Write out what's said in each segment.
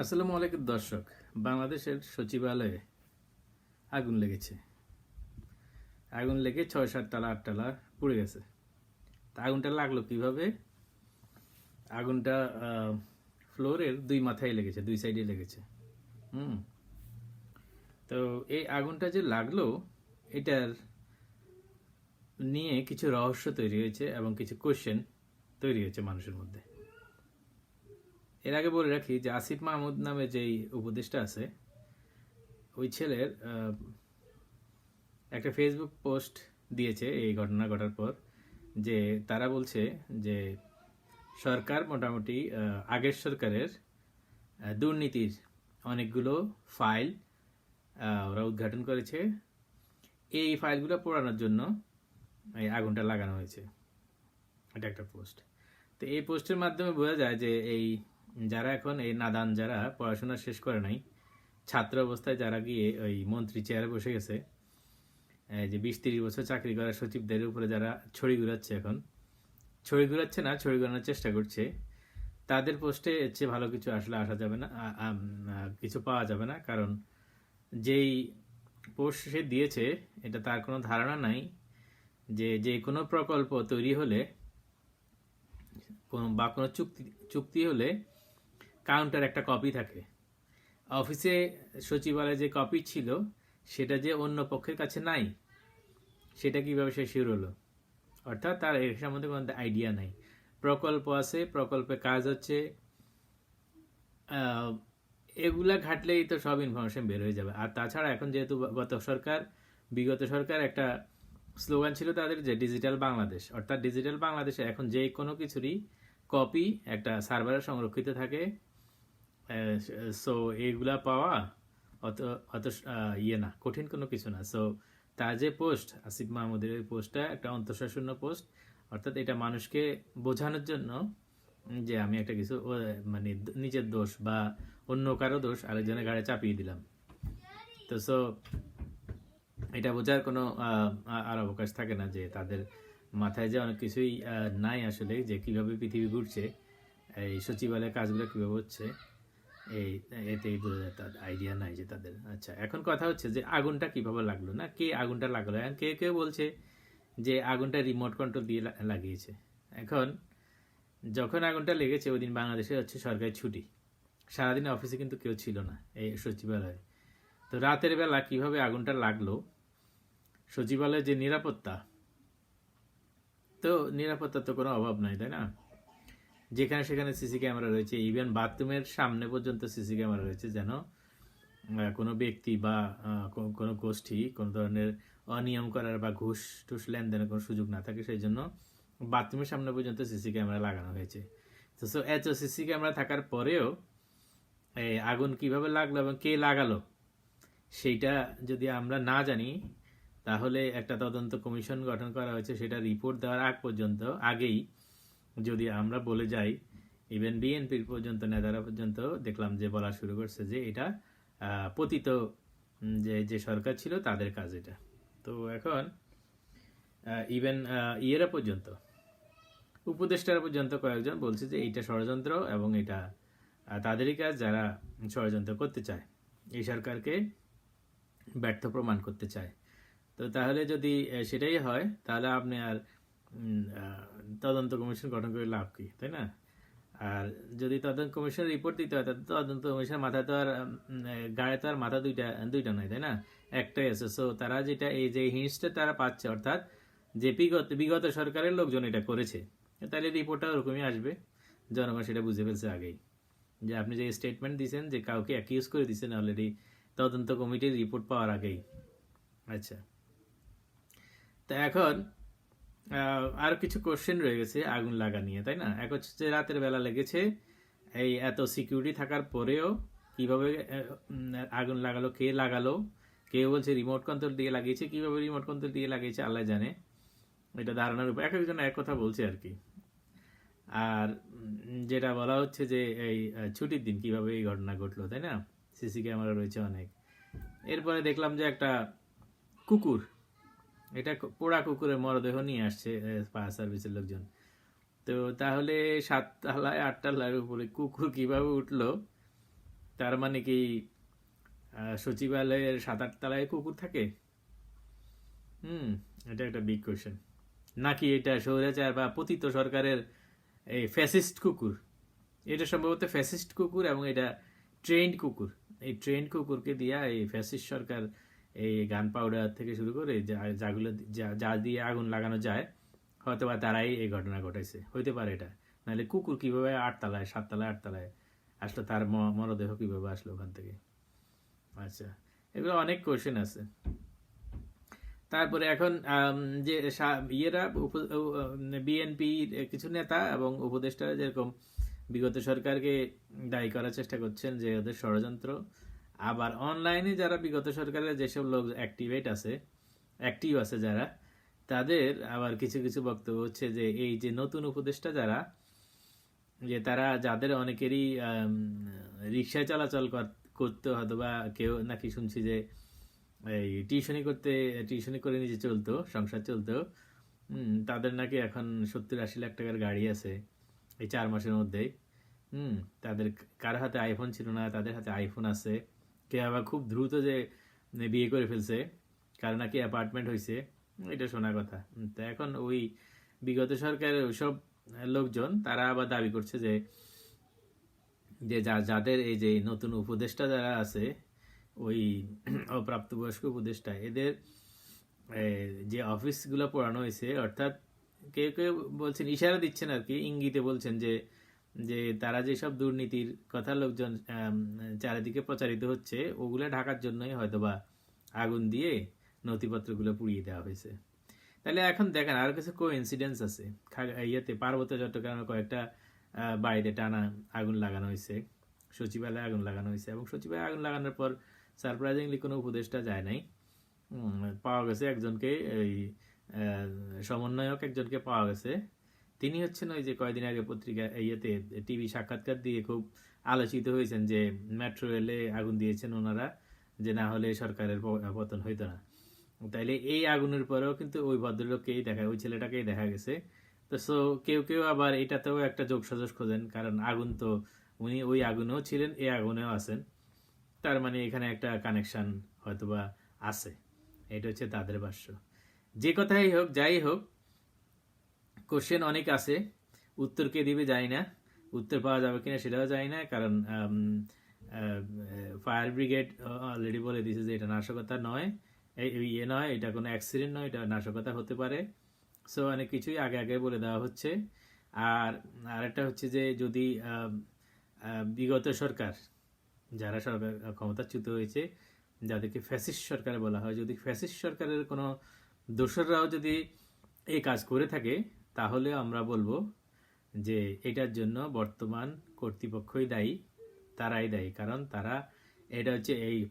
আসসালামু আলাইকুম দর্শক, বাংলাদেশের সচিবালয়ে আগুন লেগেছে। আগুন লেগে ছয়, সাত তালা, আট তালা পুড়ে গেছে। তা আগুনটা লাগল কীভাবে? আগুনটা ফ্লোরের দুই মাথায় লেগেছে, দুই সাইডে লেগেছে। হুম। তো এই আগুনটা যে লাগল, এটার নিয়ে কিছু রহস্য তৈরি হয়েছে এবং কিছু কোশ্চেন তৈরি হয়েছে মানুষের মধ্যে। এর আগে বলে রাখি যে আসিফ মাহমুদ নামে যেই উপদেষ্টা আছে, ওই ছেলের একটা ফেসবুক পোস্ট দিয়েছে এই ঘটনা ঘটার পর যে তারা বলছে যে সরকার মোটামুটি আগের সরকারের দুর্নীতির অনেকগুলো ফাইল ওরা উদ্ঘাটন করেছে। এই ফাইলগুলো পোড়ানোর জন্য এই আগুনটা লাগানো হয়েছে। এটা একটা পোস্ট তো এই পোস্টের মাধ্যমে বোঝা যায় যে এই যারা এখন এই নাদান, যারা পড়াশোনা শেষ করে নাই, ছাত্র অবস্থায় যারা গিয়ে ওই মন্ত্রী চেয়ারে বসে গেছে যে বিশ তিরিশ বছর চাকরি করা সচিবদের উপরে যারা ছড়ি ঘুরাচ্ছে এখন, ছড়ি ঘুরাচ্ছে না, ছড়ি ঘুরানোর চেষ্টা করছে, তাদের পোস্টে এর চেয়ে ভালো কিছু আসলে আসা যাবে না কিছু পাওয়া যাবে না, কারণ যেই পোস্ট সে দিয়েছে, এটা তার কোনো ধারণা নাই যে যে কোনো প্রকল্প তৈরি হলে, কোনো বা কোনো চুক্তি চুক্তি হলে কাউন্টার একটা কপি থাকে। অফিসে সচিবালয়ে যে কপি ছিল, সেটা যে অন্য পক্ষের কাছে নাই, সেটা কীভাবে সে শিওর হলো? অর্থাৎ তার এর সম্বন্ধে কোনো আইডিয়া নাই। প্রকল্প আছে, প্রকল্পে কাজ হচ্ছে এগুলা ঘাটলেই তো সব ইনফরমেশন বের হয়ে যাবে। আর তাছাড়া এখন যেহেতু গত সরকার, বিগত সরকার একটা স্লোগান ছিল তাদের যে ডিজিটাল বাংলাদেশ। অর্থাৎ ডিজিটাল বাংলাদেশে এখন যে কোনো কিছুরই কপি একটা সার্ভারে সংরক্ষিত থাকে সো এইগুলা পাওয়া অত অত ইয়ে না, কঠিন কোনো কিছু না। সো তার যে পোস্ট আসিফ মাহমুদের ওই পোস্টটা একটা অন্তঃশাসন্য পোস্ট অর্থাৎ এটা মানুষকে বোঝানোর জন্য যে আমি একটা কিছু মানে নিজের দোষ বা অন্য কারও দোষ আরেকজনের ঘাড়ে চাপিয়ে দিলাম। তো সো এটা বোঝার কোনো আর অবকাশ থাকে না যে তাদের মাথায় যে অনেক কিছুই নাই আসলে যে কীভাবে পৃথিবী ঘুরছে, এই সচিবালয়ের কাজগুলো কীভাবে হচ্ছে। এই এতেই বোঝা তাদের আইডিয়া নাই যে তাদের। আচ্ছা এখন কথা হচ্ছে যে আগুনটা কীভাবে লাগল, না? কে আগুনটা লাগল? এখন কে কেউ বলছে যে আগুনটা রিমোট কন্ট্রোল দিয়ে লাগিয়েছে? এখন যখন আগুনটা লেগেছে, ওই দিন বাংলাদেশে হচ্ছে সরকারি ছুটি। সারাদিন অফিসে কিন্তু কেউ ছিল না এই সচিবালয়ে। তো রাতের বেলা কীভাবে আগুনটা লাগল, সচিবালয়ের যে নিরাপত্তা, তো নিরাপত্তার তো কোনো অভাব নাই, তাই না? যেখানে সেখানে সিসি ক্যামেরা রয়েছে ইভেন বাথরুমের সামনে পর্যন্ত সিসি ক্যামেরা রয়েছে, যেন কোনো ব্যক্তি বা কোনো গোষ্ঠী কোনো ধরনের অনিয়ম করার বা ঘুষ টুস লেনদেনের কোনো সুযোগ না থাকে, সেই জন্য বাথরুমের সামনে পর্যন্ত সিসি ক্যামেরা লাগানো হয়েছে। তো সো এত সিসি ক্যামেরা থাকার পরেও এই আগুন কীভাবে লাগল এবং কে লাগালো, সেইটা যদি আমরা না জানি, তাহলে একটা তদন্ত কমিশন গঠন করা হয়েছে, সেটা রিপোর্ট দেওয়ার আগ পর্যন্ত আগেই যদি আমরা বলে যাই ইভেন বিএনপির পর্যন্ত নেতারা পর্যন্ত দেখলাম যে বলা শুরু করছে যে এটা পতিত যে যে সরকার ছিল তাদের কাজ এটা। তো এখন ইভেন ইয়েরা পর্যন্ত, উপদেষ্টারা পর্যন্ত কয়েকজন বলছে যে এইটা ষড়যন্ত্র এবং এটা তাদেরই কাজ যারা ষড়যন্ত্র করতে চায়, এই সরকারকে ব্যর্থ প্রমাণ করতে চায়। তো তাহলে যদি সেটাই হয়, তাহলে আপনি আর তদন্ত কমিশন গঠন করে লাভ কি, তাই না? আর যদি তদন্ত কমিশন রিপোর্ট দিতে হয় তদন্ত কমিশন মাথা তো আর গায়ে তো আর মাথা দুইটা দুইটা নয়, তাই না? একটাই আছে। সো তারা যেটা, এই যে হিন্সটা তারা পাচ্ছে, অর্থাৎ যে বিগত বিগত সরকারের লোকজন এটা করেছে, তাহলে রিপোর্টটা ওরকমই আসবে। জনগণ সেটা বুঝে ফেলছে আগেই। যে আপনি যে স্টেটমেন্ট দিয়েছেন যে কাউকে অ্যাকিউজ করে দিয়েছেন অলরেডি তদন্ত কমিটির রিপোর্ট পাওয়ার আগেই। আচ্ছা। তা এখন আর কিছু কোশ্চেন রয়ে গেছে, আগুন লাগা নিয়ে, তাই না? এক হচ্ছে রাতের বেলা লেগেছে, এই এত সিকিউরিটি থাকার পরেও কীভাবে আগুন লাগালো, কে লাগালো? কেউ বলছে রিমোট কন্ট্রোল দিয়ে লাগিয়েছে, কীভাবে রিমোট কন্ট্রোল দিয়ে লাগিয়েছে, আল্লাহ জানে। এটা ধারণার উপর এক একজন এক কথা বলছে আর কি। আর যেটা বলা হচ্ছে যে এই ছুটির দিন কীভাবে এই ঘটনা ঘটলো, তাই না? সিসি ক্যামেরা রয়েছে অনেক। এরপরে দেখলাম যে একটা কুকুর এটা পোড়া কুকুরের মরদেহ নিয়ে আসছে ফায়ার সার্ভিসের লোকজন। তো তাহলে সাত তালায় আট তালার উপরে কুকুর কীভাবে উঠল? তার মানে কি সচিবালয়ের সাত আট তলায় কুকুর থাকে? হুম, এটা একটা বিগ কোয়েশন নাকি এটা স্বৈরাচার বা পতিত সরকারের এই ফ্যাসিস্ট কুকুর? এটা সম্ভবত ফ্যাসিস্ট কুকুর এবং এটা ট্রেন্ড কুকুর। এই ট্রেন্ড কুকুরকে দিয়া এই ফ্যাসিস্ট সরকার এই গান পাউডার থেকে শুরু করে যা- যাগুলো যা- যা দিয়ে আগুন লাগানো যায় হয়তো বা তারাই এই ঘটনা ঘটাইছে। হইতে পারে এটা। নাহলে কুকুর কীভাবে আটতলায়, সাততলায় আটতলায় আসলো, তার মরদেহ কীভাবে আসলো ওখান থেকে? আচ্ছা এগুলো অনেক কোশ্চেন আছে। তারপরে এখন যে ইয়েরা বিএনপি কিছু নেতা এবং উপদেষ্টারা যেরকম বিগত সরকারকে দায়ী করার চেষ্টা করছেন যে ওদের ষড়যন্ত্র আবার অনলাইনে যারা বিগত সরকারের যেসব লোক অ্যাক্টিভেট আছে অ্যাক্টিভ আছে যারা তাদের আবার কিছু কিছু বক্তব্য হচ্ছে যে এই যে নতুন উপদেষ্টা যারা যে তারা যাদের অনেকেরই রিক্সায় চলাচল কর- করতে হয়তো বা কেউ নাকি শুনছি যে এই টিউশনি করতে টিউশনি করে নিজে চলতো সংসার চলতো হুম, তাদের নাকি এখন সত্তর আশি লাখ টাকার গাড়ি আছে এই চার মাসের মধ্যেই হুম তাদের কার হাতে আইফোন ছিল না তাদের হাতে আইফোন আছে কে আবার খুব দ্রুত যে বিয়ে করে ফেলছে, কার নাকি অ্যাপার্টমেন্ট হয়েছে এটা শোনা কথা। তো এখন ওই বিগত সরকারের ওইসব লোকজন, তারা আবার দাবি করছে যে যে যাদের এই যে নতুন উপদেষ্টা যারা আছে, ওই অপ্রাপ্তবয়স্ক উপদেষ্টা, এদের যে অফিসগুলো পড়ানো হয়েছে অর্থাৎ কেউ কেউ বলছেন, ইশারা দিচ্ছেন আর কি, ইঙ্গিতে বলছেন যে যে তারা যেসব দুর্নীতির কথা লোকজন চারিদিকে প্রচারিত হচ্ছে, ওগুলো ঢাকার জন্যই হয়তোবা আগুন দিয়ে নথিপত্রগুলো পুড়িয়ে দেওয়া হয়েছে। তাহলে এখন দেখেন, আরও কিছু কো ইনসিডেন্স আছে ইয়েতে পার্বত্য চট্টগ্রামে কয়েকটা বাড়িতে টানা আগুন লাগানো হয়েছে। সচিবালয়ে আগুন লাগানো হয়েছে এবং সচিবালয়ে আগুন লাগানোর পর সারপ্রাইজিংলি কোনো উপদেষ্টা যায় নাই। পাওয়া গেছে একজনকে, এই সমন্বয়ক একজনকে পাওয়া গেছে। তিনি হচ্ছেন ওই যে কয়দিন আগে পত্রিকা ইয়েতে টিভি সাক্ষাৎকার দিয়ে খুব আলোচিত হয়েছেন যে মেট্রো রেলে আগুন দিয়েছেন ওনারা, যে না হলে সরকারের পতন হইতো না। তাইলে এই আগুনের পরেও কিন্তু ওই ভদ্রলোককেই দেখা, ওই ছেলেটাকেই দেখা গেছে। তো সো কেউ কেউ আবার এটাতেও একটা যোগ সাজস খোঁজেন, কারণ আগুন তো উনি ওই আগুনেও ছিলেন, এই আগুনেও আছেন। তার মানে এখানে একটা কানেকশন হয়তোবা আছে। এটা হচ্ছে তাদের ভাষ্য। যে কথাই হোক, যাই হোক কোশ্চেন অনেক আছে। উত্তর কে দিবে জানি না। উত্তর পাওয়া যাবে কিনা সেটাও জানি না, কারণ ফায়ার ব্রিগেড অলরেডি বলে দিয়েছে যে এটা নাশকতা নয়। ইয়ে নয়, এটা কোনো অ্যাক্সিডেন্ট নয়, এটা নাশকতা হতে পারে। সো অনেক কিছুই আগে আগে বলে দেওয়া হচ্ছে। আর, আরেকটা হচ্ছে যে যদি বিগত সরকার, যারা সরকার ক্ষমতাচ্যুত হয়েছে, যাদেরকে ফ্যাসিস্ট সরকার বলা হয়, যদি ফ্যাসিস্ট সরকারের কোনো দোসররাও যদি এই কাজ করে থাকে তাহলে আমরা বলব যে এটার জন্য বর্তমান কর্তৃপক্ষই দায়ী, তারাই দায়ী। কারণ তারা, এটা হচ্ছে এই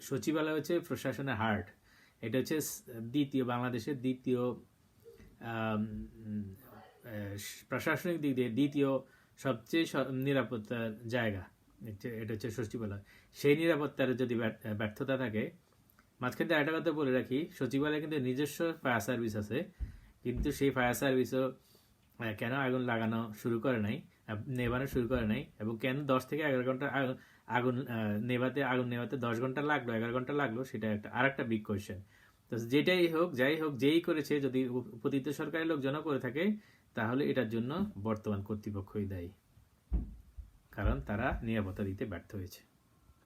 সচিবালয় হচ্ছে প্রশাসনের হার্ট। এটা হচ্ছে দ্বিতীয়, বাংলাদেশের দ্বিতীয় প্রশাসনিক দিক দিয়ে দ্বিতীয় সবচেয়ে নিরাপত্তার জায়গা। এটা- হচ্ছে সচিবালয়। সেই নিরাপত্তার যদি ব্যর্থ- ব্যর্থতা থাকে, মাঝখানে একটা কথা বলে রাখি, সচিবালয়ে কিন্তু নিজস্ব ফায়ার সার্ভিস আছে। কিন্তু সেই ফায়ার সার্ভিসও কেন আগুন লাগানো শুরু করে নাই নেভানো শুরু করে নাই, এবং কেন দশ থেকে এগারো ঘণ্টা আগুন- নেভাতে, আগুন নেভাতে দশ ঘণ্টা লাগল, এগারো ঘণ্টা লাগল, সেটা একটা আর একটা বিগ কোয়েশ্চেন তো যেটাই হোক, যাই হোক, যেই করেছে, যদি উপ- সরকারের লোকজনও করে থাকে, তাহলে এটার জন্য বর্তমান কর্তৃপক্ষই দায়ী। কারণ তারা নিরাপত্তা দিতে ব্যর্থ হয়েছে।